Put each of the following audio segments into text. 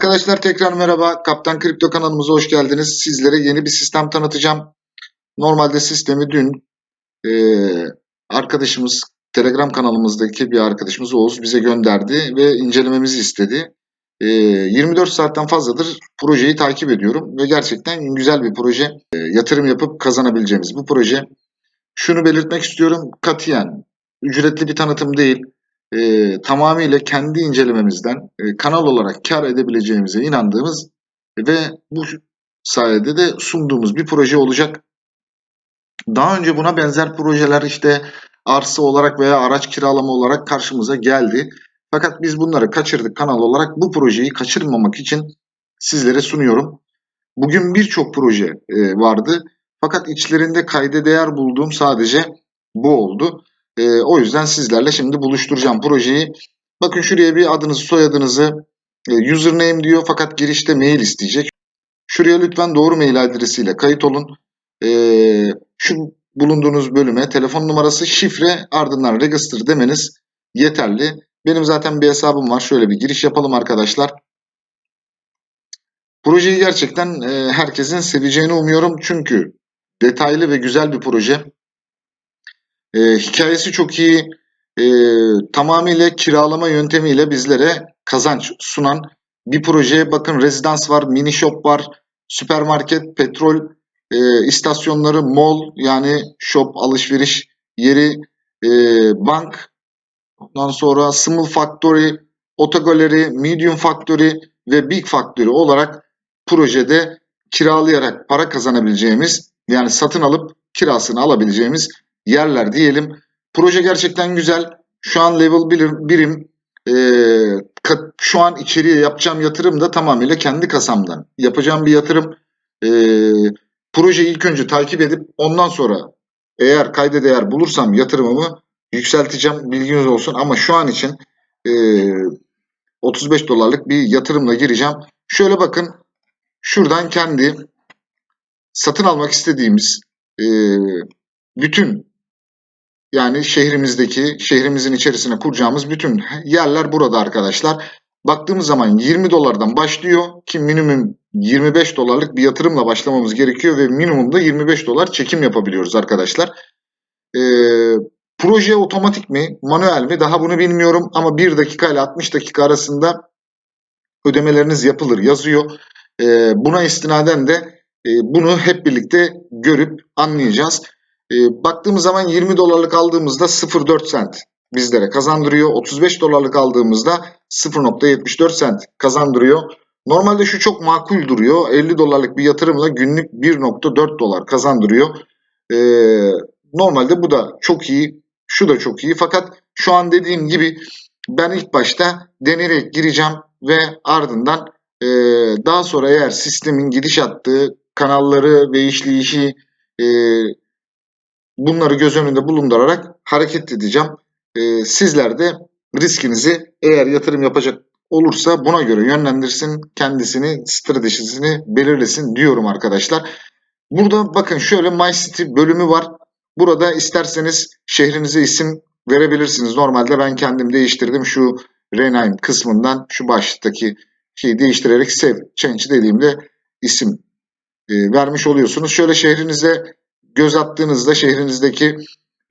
Arkadaşlar tekrar merhaba. Kaptan Kripto kanalımıza hoş geldiniz. Sizlere yeni bir sistem tanıtacağım. Normalde sistemi dün eee, arkadaşımız Telegram kanalımızdaki bir arkadaşımız Oğuz bize gönderdi ve incelememizi istedi. Eee, 24 saatten fazladır projeyi takip ediyorum ve gerçekten güzel bir proje. Eee, yatırım yapıp kazanabileceğimiz bu proje. Şunu belirtmek istiyorum. Katiyen ücretli bir tanıtım değil e, tamamıyla kendi incelememizden e, kanal olarak kar edebileceğimize inandığımız ve bu sayede de sunduğumuz bir proje olacak. Daha önce buna benzer projeler işte arsa olarak veya araç kiralama olarak karşımıza geldi. Fakat biz bunları kaçırdık kanal olarak. Bu projeyi kaçırmamak için sizlere sunuyorum. Bugün birçok proje e, vardı. Fakat içlerinde kayda değer bulduğum sadece bu oldu. E, o yüzden sizlerle şimdi buluşturacağım projeyi. Bakın şuraya bir adınızı soyadınızı e, username diyor fakat girişte mail isteyecek. Şuraya lütfen doğru mail adresiyle kayıt olun. E, şu bulunduğunuz bölüme telefon numarası, şifre ardından register demeniz yeterli. Benim zaten bir hesabım var. Şöyle bir giriş yapalım arkadaşlar. Projeyi gerçekten e, herkesin seveceğini umuyorum. Çünkü detaylı ve güzel bir proje. E, hikayesi çok iyi. E, tamamıyla kiralama yöntemiyle bizlere kazanç sunan bir proje. Bakın rezidans var, mini shop var, süpermarket, petrol e, istasyonları, mall yani shop alışveriş yeri, e, bank, ondan sonra small factory, otogaleri, medium factory ve big factory olarak projede kiralayarak para kazanabileceğimiz yani satın alıp kirasını alabileceğimiz yerler diyelim. Proje gerçekten güzel. Şu an level birim, birim e, şu an içeriye yapacağım yatırım da tamamıyla kendi kasamdan. Yapacağım bir yatırım. E, projeyi ilk önce takip edip ondan sonra eğer kayda değer bulursam yatırımımı yükselteceğim. Bilginiz olsun ama şu an için e, 35 dolarlık bir yatırımla gireceğim. Şöyle bakın şuradan kendi satın almak istediğimiz e, bütün yani şehrimizdeki, şehrimizin içerisine kuracağımız bütün yerler burada arkadaşlar. Baktığımız zaman 20 dolardan başlıyor ki minimum 25 dolarlık bir yatırımla başlamamız gerekiyor ve minimumda 25 dolar çekim yapabiliyoruz arkadaşlar. Ee, proje otomatik mi, manuel mi daha bunu bilmiyorum ama 1 dakika ile 60 dakika arasında ödemeleriniz yapılır yazıyor. Ee, buna istinaden de e, bunu hep birlikte görüp anlayacağız. E, baktığımız zaman 20 dolarlık aldığımızda 0.4 sent bizlere kazandırıyor. 35 dolarlık aldığımızda 0.74 sent kazandırıyor. Normalde şu çok makul duruyor. 50 dolarlık bir yatırımla günlük 1.4 dolar kazandırıyor. E, normalde bu da çok iyi. Şu da çok iyi. Fakat şu an dediğim gibi ben ilk başta deneyerek gireceğim ve ardından e, daha sonra eğer sistemin gidiş attığı kanalları ve işleyişi e, bunları göz önünde bulundurarak hareket edeceğim. Ee, sizler de riskinizi eğer yatırım yapacak olursa buna göre yönlendirsin, kendisini, stratejisini belirlesin diyorum arkadaşlar. Burada bakın şöyle My City bölümü var. Burada isterseniz şehrinize isim verebilirsiniz. Normalde ben kendim değiştirdim şu rename kısmından şu baştaki şeyi değiştirerek save change dediğimde isim e, vermiş oluyorsunuz. Şöyle şehrinize göz attığınızda şehrinizdeki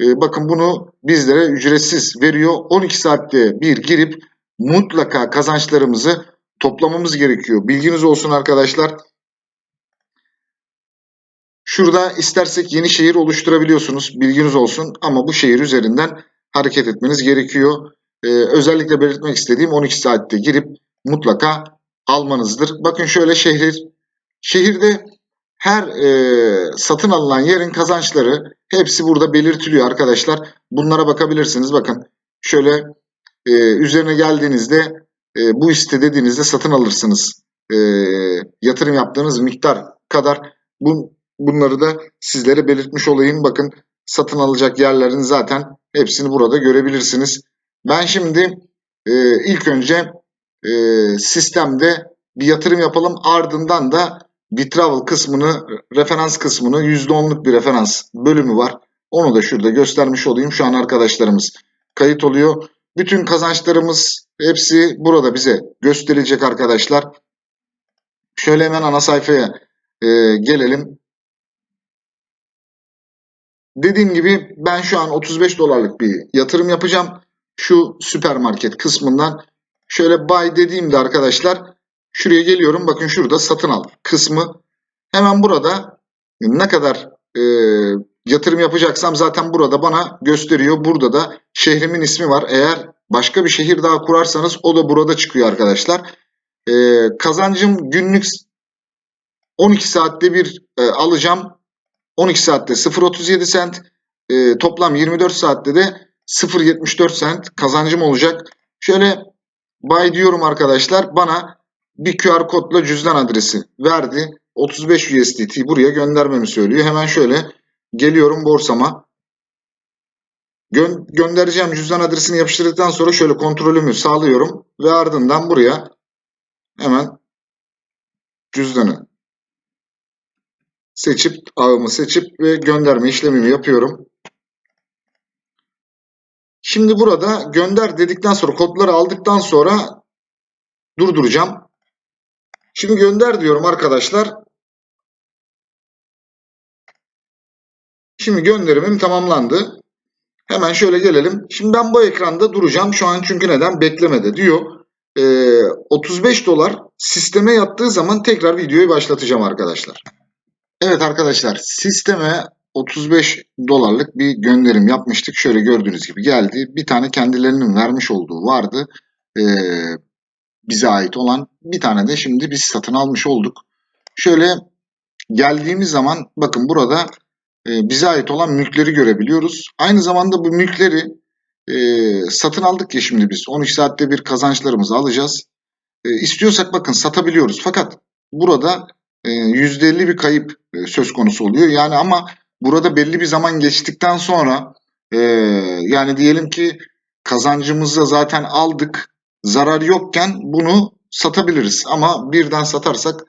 e, bakın bunu bizlere ücretsiz veriyor. 12 saatte bir girip mutlaka kazançlarımızı toplamamız gerekiyor. Bilginiz olsun arkadaşlar. Şurada istersek yeni şehir oluşturabiliyorsunuz. Bilginiz olsun ama bu şehir üzerinden hareket etmeniz gerekiyor. Ee, özellikle belirtmek istediğim 12 saatte girip mutlaka almanızdır. Bakın şöyle şehir. Şehirde her e, satın alınan yerin kazançları hepsi burada belirtiliyor arkadaşlar. Bunlara bakabilirsiniz. Bakın şöyle e, üzerine geldiğinizde e, bu iste dediğinizde satın alırsınız. E, yatırım yaptığınız miktar kadar bu, bunları da sizlere belirtmiş olayım. Bakın satın alacak yerlerin zaten hepsini burada görebilirsiniz. Ben şimdi e, ilk önce e, sistemde bir yatırım yapalım ardından da Bitravel kısmını, referans kısmını %10'luk bir referans bölümü var. Onu da şurada göstermiş olayım. Şu an arkadaşlarımız kayıt oluyor. Bütün kazançlarımız hepsi burada bize gösterilecek arkadaşlar. Şöyle hemen ana sayfaya e, gelelim. Dediğim gibi ben şu an 35 dolarlık bir yatırım yapacağım. Şu süpermarket kısmından şöyle buy dediğimde arkadaşlar şuraya geliyorum. Bakın şurada satın al kısmı. Hemen burada ne kadar e, yatırım yapacaksam zaten burada bana gösteriyor. Burada da şehrimin ismi var. Eğer başka bir şehir daha kurarsanız o da burada çıkıyor arkadaşlar. E, kazancım günlük 12 saatte bir e, alacağım. 12 saatte 0.37 sent. E, toplam 24 saatte de 0.74 sent kazancım olacak. Şöyle buy diyorum arkadaşlar. Bana bir QR kodla cüzdan adresi verdi. 35 USDT buraya göndermemi söylüyor. Hemen şöyle geliyorum borsama. Gö göndereceğim cüzdan adresini yapıştırdıktan sonra şöyle kontrolümü sağlıyorum. Ve ardından buraya hemen cüzdanı seçip ağımı seçip ve gönderme işlemimi yapıyorum. Şimdi burada gönder dedikten sonra kodları aldıktan sonra durduracağım. Şimdi gönder diyorum arkadaşlar. Şimdi gönderimim tamamlandı. Hemen şöyle gelelim. Şimdi ben bu ekranda duracağım. Şu an çünkü neden? Beklemede diyor. Ee, 35 dolar sisteme yattığı zaman tekrar videoyu başlatacağım arkadaşlar. Evet arkadaşlar sisteme 35 dolarlık bir gönderim yapmıştık. Şöyle gördüğünüz gibi geldi. Bir tane kendilerinin vermiş olduğu vardı. Ee, bize ait olan bir tane de şimdi biz satın almış olduk. Şöyle geldiğimiz zaman bakın burada e, bize ait olan mülkleri görebiliyoruz. Aynı zamanda bu mülkleri e, satın aldık ya şimdi biz. 12 saatte bir kazançlarımızı alacağız. E, istiyorsak bakın satabiliyoruz. Fakat burada e, %50 bir kayıp e, söz konusu oluyor. Yani ama burada belli bir zaman geçtikten sonra e, yani diyelim ki kazancımızı zaten aldık. Zarar yokken bunu satabiliriz. Ama birden satarsak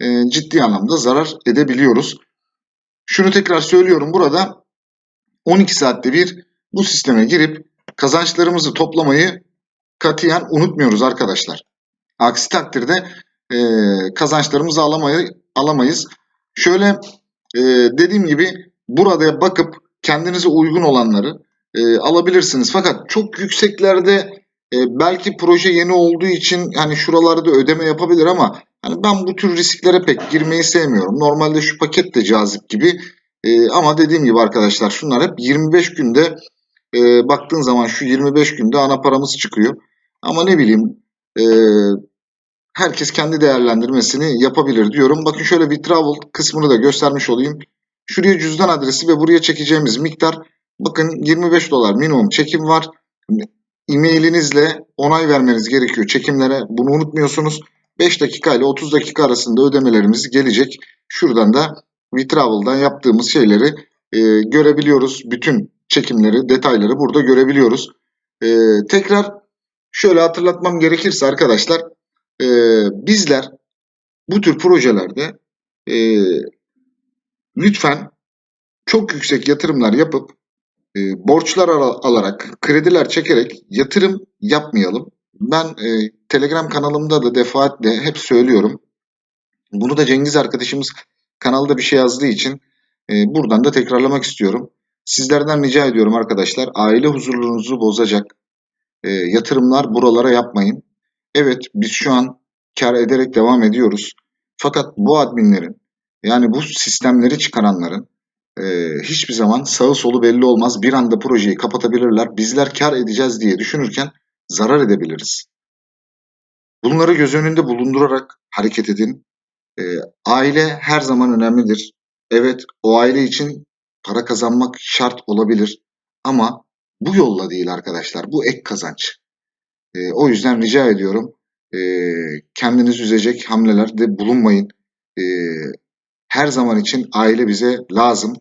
e, ciddi anlamda zarar edebiliyoruz. Şunu tekrar söylüyorum burada 12 saatte bir bu sisteme girip kazançlarımızı toplamayı katiyen unutmuyoruz arkadaşlar. Aksi takdirde e, kazançlarımızı alamayı, alamayız. Şöyle e, dediğim gibi burada bakıp kendinize uygun olanları e, alabilirsiniz. Fakat çok yükseklerde e, belki proje yeni olduğu için hani şuralarda ödeme yapabilir ama hani ben bu tür risklere pek girmeyi sevmiyorum. Normalde şu paket de cazip gibi e, ama dediğim gibi arkadaşlar şunlar hep 25 günde e, baktığın zaman şu 25 günde ana paramız çıkıyor. Ama ne bileyim e, herkes kendi değerlendirmesini yapabilir diyorum. Bakın şöyle withdrawal kısmını da göstermiş olayım. Şuraya cüzdan adresi ve buraya çekeceğimiz miktar bakın 25 dolar minimum çekim var. E-mailinizle onay vermeniz gerekiyor çekimlere. Bunu unutmuyorsunuz. 5 dakika ile 30 dakika arasında ödemelerimiz gelecek. Şuradan da withdrawal'dan yaptığımız şeyleri e, görebiliyoruz. Bütün çekimleri, detayları burada görebiliyoruz. E, tekrar şöyle hatırlatmam gerekirse arkadaşlar e, bizler bu tür projelerde e, lütfen çok yüksek yatırımlar yapıp borçlar al alarak, krediler çekerek yatırım yapmayalım. Ben e, Telegram kanalımda da defaatle hep söylüyorum. Bunu da Cengiz arkadaşımız kanalda bir şey yazdığı için e, buradan da tekrarlamak istiyorum. Sizlerden rica ediyorum arkadaşlar aile huzurluğunuzu bozacak e, yatırımlar buralara yapmayın. Evet biz şu an kar ederek devam ediyoruz. Fakat bu adminlerin yani bu sistemleri çıkaranların e, hiçbir zaman sağı solu belli olmaz. Bir anda projeyi kapatabilirler. Bizler kar edeceğiz diye düşünürken zarar edebiliriz. Bunları göz önünde bulundurarak hareket edin. E, aile her zaman önemlidir. Evet o aile için para kazanmak şart olabilir. Ama bu yolla değil arkadaşlar. Bu ek kazanç. E, o yüzden rica ediyorum e, kendinizi üzecek hamlelerde bulunmayın. E, her zaman için aile bize lazım.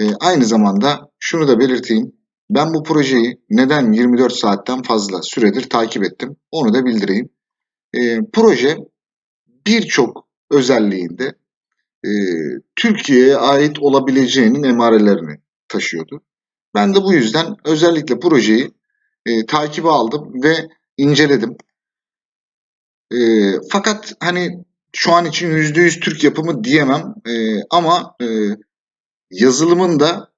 E, aynı zamanda şunu da belirteyim. Ben bu projeyi neden 24 saatten fazla süredir takip ettim onu da bildireyim. E, proje birçok özelliğinde e, Türkiye'ye ait olabileceğinin emarelerini taşıyordu. Ben de bu yüzden özellikle projeyi e, takibe aldım ve inceledim. E, fakat hani şu an için %100 Türk yapımı diyemem Ee, ama e, yazılımın da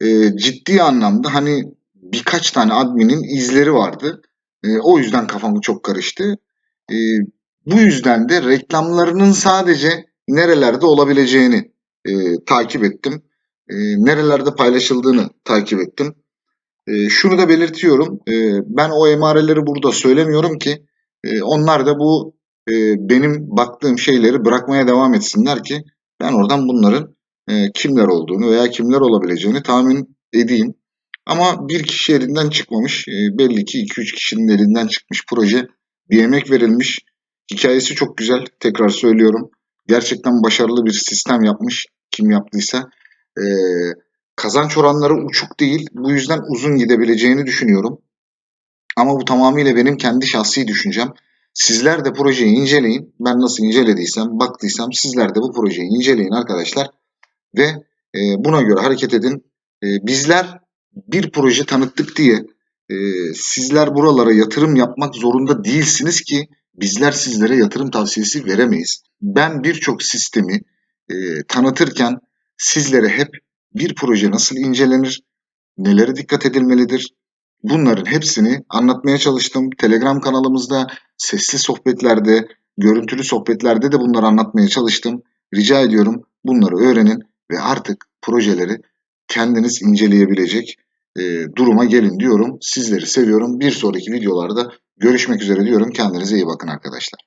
e, ciddi anlamda hani birkaç tane adminin izleri vardı. E, o yüzden kafam çok karıştı. E, bu yüzden de reklamlarının sadece nerelerde olabileceğini e, takip ettim. E, nerelerde paylaşıldığını takip ettim. E, şunu da belirtiyorum. E, ben o emareleri burada söylemiyorum ki e, onlar da bu e, benim baktığım şeyleri bırakmaya devam etsinler ki ben oradan bunların e, kimler olduğunu veya kimler olabileceğini tahmin edeyim. Ama bir kişi elinden çıkmamış. E, belli ki 2-3 kişinin elinden çıkmış proje. Bir emek verilmiş. Hikayesi çok güzel. Tekrar söylüyorum. Gerçekten başarılı bir sistem yapmış. Kim yaptıysa. E, kazanç oranları uçuk değil. Bu yüzden uzun gidebileceğini düşünüyorum. Ama bu tamamıyla benim kendi şahsi düşüncem. Sizler de projeyi inceleyin. Ben nasıl incelediysem, baktıysam sizler de bu projeyi inceleyin arkadaşlar. Ve e, buna göre hareket edin. E, bizler bir proje tanıttık diye e, sizler buralara yatırım yapmak zorunda değilsiniz ki bizler sizlere yatırım tavsiyesi veremeyiz. Ben birçok sistemi e, tanıtırken sizlere hep bir proje nasıl incelenir, nelere dikkat edilmelidir, bunların hepsini anlatmaya çalıştım. Telegram kanalımızda sesli sohbetlerde, görüntülü sohbetlerde de bunları anlatmaya çalıştım. Rica ediyorum bunları öğrenin ve artık projeleri kendiniz inceleyebilecek e, duruma gelin diyorum. Sizleri seviyorum. Bir sonraki videolarda görüşmek üzere diyorum. Kendinize iyi bakın arkadaşlar.